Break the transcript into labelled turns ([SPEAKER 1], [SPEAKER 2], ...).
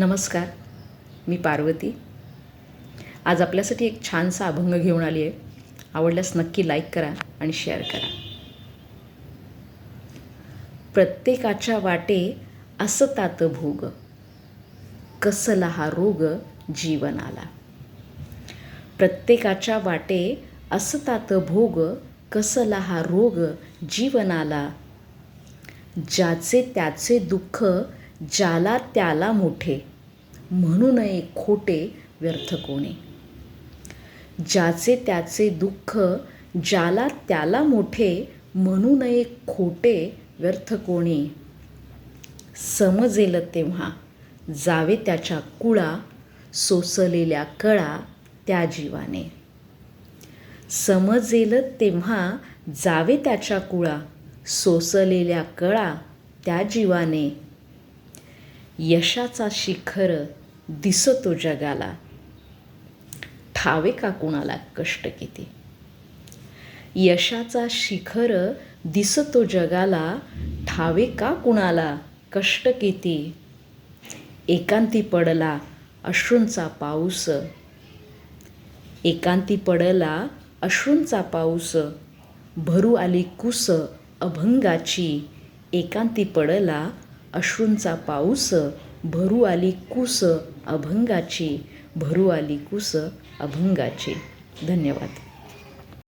[SPEAKER 1] नमस्कार मी पार्वती. आज आपल्यासाठी एक छानसा अभंग घेऊन आली आहे. आवडल्यास नक्की लाईक करा आणि शेअर करा. प्रत्येकाच्या वाटे असतात भोग. कसला हा रोग जीवनाला. प्रत्येकाच्या वाटे असतात भोग. कसला हा रोग जीवनाला. ज्याचे त्याचे दुःख ज्याला त्याला मोठे. म्हणू नये खोटे व्यर्थ कोणे. ज्याचे त्याचे दुःख ज्याला त्याला मोठे म्हणू नये खोटे व्यर्थ कोणी. समजेल तेव्हा जावे त्याच्या कुळा सोसलेल्या कळा त्या जीवाने. समजेल तेव्हा जावे त्याच्या कुळा सोसलेल्या कळा त्या जीवाने. यशाचा शिखर दिसतो जगाला. ठावे का कुणाला कष्ट किती? यशाचा शिखर दिसतो जगाला. ठावे का कुणाला कष्ट किती? एकांती पडला अश्रूंचा पाऊस. एकांती पडला अश्रूंचा पाऊस. भरू आली कुस अभंगाची. एकांती पडला अश्रूंचा पाऊस. भरू आली कुस अभंगाची भरू आली कुस अभंगाची. धन्यवाद.